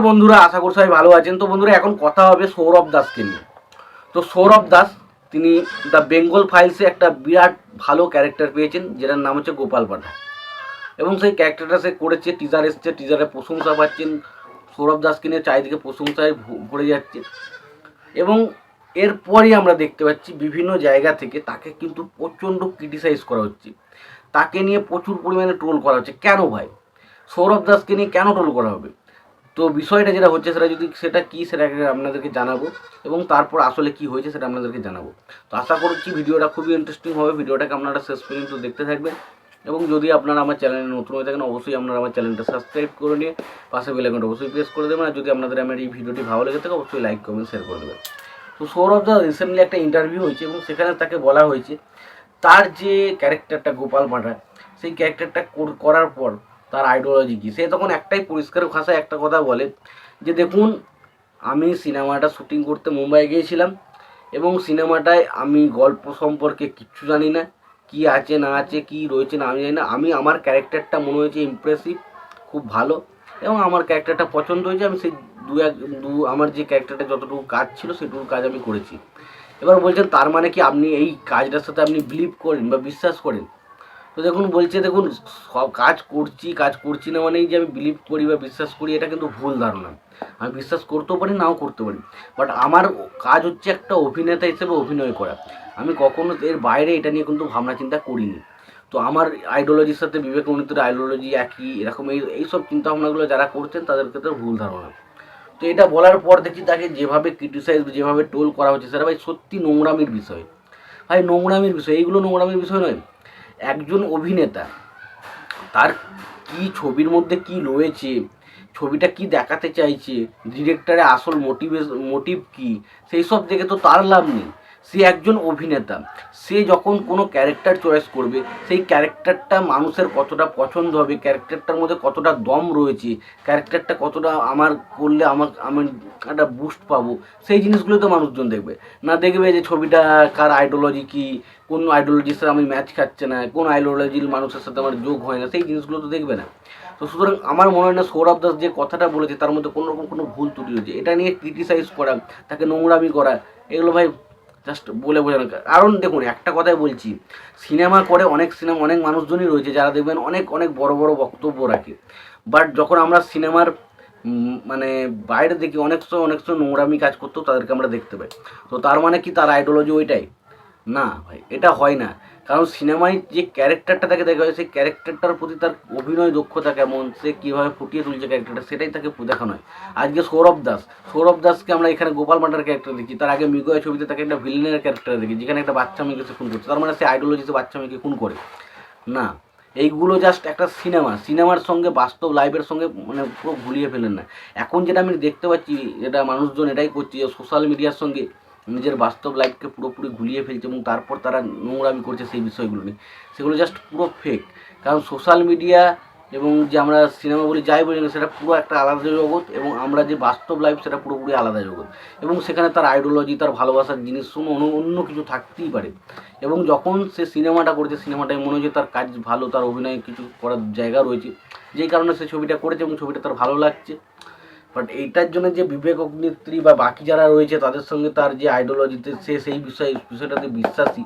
বন্ধুরা, আশা করি সবাই ভালো আছেন। তো বন্ধুরা, এখন কথা হবে সৌরভ দাসকে নিয়ে। তো সৌরভ দাস, তিনি দ্য বেঙ্গল ফাইলসে একটা বিরাট ভালো ক্যারেক্টার পেয়েছেন, যেটার নাম হচ্ছে গোপাল পাঠা। এবং সেই ক্যারেক্টারটা সে করেছে টিজার এসছে টিজারে প্রশংসা পাচ্ছেন। সৌরভ দাসকে নিয়ে চারিদিকে প্রশংসায় ভরে যাচ্ছে। এবং এরপরই আমরা দেখতে পাচ্ছি, বিভিন্ন জায়গা থেকে তাকে কিন্তু প্রচণ্ড ক্রিটিসাইজ করা হচ্ছে। তাকে নিয়ে প্রচুর পরিমাণে ট্রোল করা হচ্ছে। কেন ভাই? সৌরভ দাসকে নিয়ে কেন ট্রোল করা হবে? তো বিষয়টা যেটা হচ্ছে সেটা যদি সেটা কী সেটা আপনাদেরকে জানাব এবং তারপর আসলে কি হয়েছে সেটা আপনাদেরকে জানাব। তো আশা করছি ভিডিওটা খুবই ইন্টারেস্টিং হবে, ভিডিওটাকে আপনারা শেষ পর্যন্ত দেখতে থাকবেন এবং যদি আপনারা আমার চ্যানেলে নতুন হয়ে থাকেন, অবশ্যই আপনারা আমার চ্যানেলটা সাবস্ক্রাইব করে নিয়ে পাশে বেলাইকনটা অবশ্যই প্রেস করে দেবেন। আর যদি আপনাদের আমার এই ভিডিওটি ভালো লেগে থাকে, অবশ্যই লাইক কমেন্ট শেয়ার করে দেবেন। তো সৌরভ দা রিসেন্টলি একটা ইন্টারভিউ হয়েছে এবং সেখানে তাকে বলা হয়েছে, তার যে ক্যারেক্টারটা গোপাল ভাটা সেই ক্যারেক্টারটা করার পর তার আইডিওলজি কী? সে তখন একটাই পরিষ্কার ভাষায় একটা কথা বলে যে দেখুন, আমি সিনেমাটা শুটিং করতে মুম্বাই গিয়েছিলাম এবং সিনেমাটায় আমি গল্প সম্পর্কে কিচ্ছু জানি না। কি আছে, না আছে, কি রয়েছে, না আমি জানি না। আমি, আমার ক্যারেক্টারটা মনে হয়েছে ইমপ্রেসিভ খুব ভালো এবং আমার ক্যারেক্টারটা পছন্দ হয়েছে। আমি সেই দু এক, দু, আমার যে ক্যারেক্টারটা যতটুকু কাজ ছিল সেটুকু কাজ আমি করেছি। এবার বলছেন, তার মানে কি আপনি এই কাজটার সাথে আপনি বিলিভ করেন বা বিশ্বাস করেন? তো দেখুন, বলছে দেখুন, সব কাজ করছি কাজ করছি না মানেই যে আমি বিলিভ করি বা বিশ্বাস করি, এটা কিন্তু ভুল ধারণা। আমি বিশ্বাস করতেও পারি, নাও করতে পারি। বাট আমার কাজ হচ্ছে একটা অভিনেতা হিসেবে অভিনয় করা। আমি কখনো এর বাইরে এটা নিয়ে কিন্তু ভাবনা চিন্তা করিনি। তো আমার আইডিওলজির সাথে বিবেকানন্দের আইডিওলজি একই, এরকম এই এইসব চিন্তাভাবনাগুলো যারা করছেন, তাদের ক্ষেত্রে ভুল ধারণা। তো এটা বলার পর দেখি তাকে যেভাবে ক্রিটিসাইজ যেভাবে টোল করা হচ্ছে, সেটা ভাই সত্যি নোংরামির বিষয়। ভাই নোংরামির বিষয়, এইগুলো নোংরামির বিষয় নয়। একজন অভিনেতা, তার কি ছবির মধ্যে কি রয়েছে, ছবিটা কি দেখাতে চাইছে ডিরেক্টরের আসল মোটিভেশ মোটিভ কি, সেই সব দেখে তো তার লাভ নেই। সে একজন অভিনেতা। সে যখন কোনো ক্যারেক্টার চয়েস করবে, সেই ক্যারেক্টারটা মানুষের কতটা পছন্দ হবে ক্যারেক্টারটার মধ্যে কতটা দম রয়েছে ক্যারেক্টারটা কতটা আমার করলে আমার, আমি একটা বুস্ট পাবো, সেই জিনিসগুলো তো মানুষজন দেখবে। না দেখবে যে ছবিটা কার আইডিওলজি কী, কোন আইডিওলজির সাথে আমি ম্যাচ খাচ্ছে না, কোন আইডিওলজির মানুষের সাথে আমার যোগ হয় না, সেই জিনিসগুলো তো দেখবে না। তো সুতরাং আমার মনে হয় না সৌরভ দাস যে কথাটা বলেছে, তার মধ্যে কোনো রকম কোনো ভুল ত্রুটি হয়েছে। এটা নিয়ে ক্রিটিসাইজ করা, তাকে নোংরামি করা, এগুলো ভাই জাস্ট বলে বোঝানো। কারণ দেখুন, একটা কথাই বলছি, সিনেমা করে অনেক সিনেমা, অনেক মানুষজনই রয়েছে যারা দেখবেন অনেক অনেক বড় বড় বক্তব্য রাখে। বাট যখন আমরা সিনেমার মানে বাইরে দেখি, অনেক সময় অনেক সময় নোংরামি কাজ করতেও তাদেরকে আমরা দেখতে পাই। তো তার মানে কি? তার আইডিওলজি ওইটাই। না ভাই, এটা হয় না। কারণ সিনেমায় যে ক্যারেক্টারটা তাকে দেখা হয় সেই ক্যারেক্টারটার প্রতি তার অভিনয় দক্ষতা কেমন, সে কীভাবে ফুটিয়ে তুলছে ক্যারেক্টারটা, সেটাই তাকে দেখানো হয়। আজকে সৌরভ দাস, সৌরভ দাসকে আমরা এখানে গোপাল মান্ডার ক্যারেক্টার দেখি। তার আগে মৃগয় ছবিতে তাকে একটা ভিলেনের ক্যারেক্টার দেখি, যেখানে একটা বাচ্চা মেয়েকে সে খুন করছে। তার মানে সে আইডিওলজিতে বাচ্চা মেয়েকে খুন করে। না, এইগুলো জাস্ট একটা সিনেমা সিনেমার সঙ্গে বাস্তব লাইফের সঙ্গে মানে পুরো ভুলিয়ে ফেলেন না। এখন যেটা আমি দেখতে পাচ্ছি, যেটা মানুষজন এটাই করছে সোশ্যাল মিডিয়ার সঙ্গে নিজের বাস্তব লাইফকে পুরোপুরি গুলিয়ে ফেলছে এবং তারপর তারা নোংরামি করছে সেই বিষয়গুলো নিয়ে। সেগুলো জাস্ট পুরো ফেক কারণ সোশ্যাল মিডিয়া এবং যে আমরা সিনেমা বলি, যাই বলি না সেটা পুরো একটা আলাদা জগৎ এবং আমরা যে বাস্তব লাইফ সেটা পুরোপুরি আলাদা জগৎ। এবং সেখানে তার আইডিওলজি তার ভালোবাসার জিনিস শুনে অন্য অন্য কিছু থাকতেই পারে। এবং যখন সে সিনেমাটা করেছে সিনেমাটায় মনে হচ্ছে তার কাজ ভালো, তার অভিনয় কিছু করার জায়গা রয়েছে। যেই কারণে সে ছবিটা করেছে এবং ছবিটা তার ভালো লাগছে। বাট এইটার জন্য যে বিবেক অগ্নিত্রী বা বাকি যারা রয়েছে, তাদের সঙ্গে তার যে আইডিওলজিতে সে সেই বিষয়ে বিষয়টাতে বিশ্বাসী,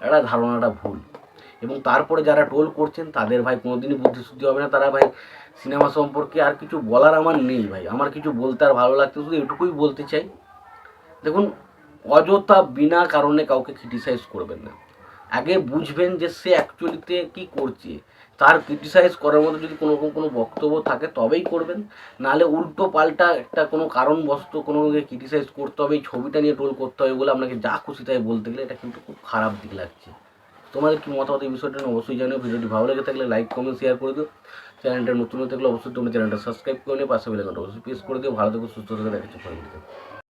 এটা ধারণাটা ভুল। এবং তারপরে যারা টোল করছেন, তাদের ভাই কোনোদিনই বুদ্ধিশুদ্ধি হবে না। তারা ভাই সিনেমা সম্পর্কে আর কিছু বলার আমার নেই ভাই। আমার কিছু বলতে আর ভালো লাগছে শুধু এটুকুই বলতে চাই। দেখুন, অযথা বিনা কারণে কাউকে ক্রিটিসাইজ করবেন না। আগে বুঝবেন যে সে অ্যাকচুয়ালিতে কী করছে। তার ক্রিটিসাইজ করার মতো যদি কোনো রকম কোনো বক্তব্য থাকে, তবেই করবেন। নাহলে উল্টো পাল্টা একটা কোনো কারণবশত কোনো ক্রিটিসাইজ করতে হবে, এই ছবিটা নিয়ে টোল করতে হবে বলে আপনাকে যা খুশি তাই বলতে গেলে এটা কিন্তু খুব খারাপ দিক লাগছে। তোমাদের কি মতামত এই বিষয়টা অবশ্যই জানিও। ভিডিওটি ভালো লেগে থাকলে লাইক কমেন্ট শেয়ার করে দিও। চ্যানেলটা নতুন হয়ে থাকলে অবশ্যই তোমরা চ্যানেলটা সাবস্ক্রাইব করে নিও। পাশে বেলাকনটা অবশ্যই প্রেস করে দিও। ভালো থেকো, সুস্থ থেকে দেখাচ্ছি।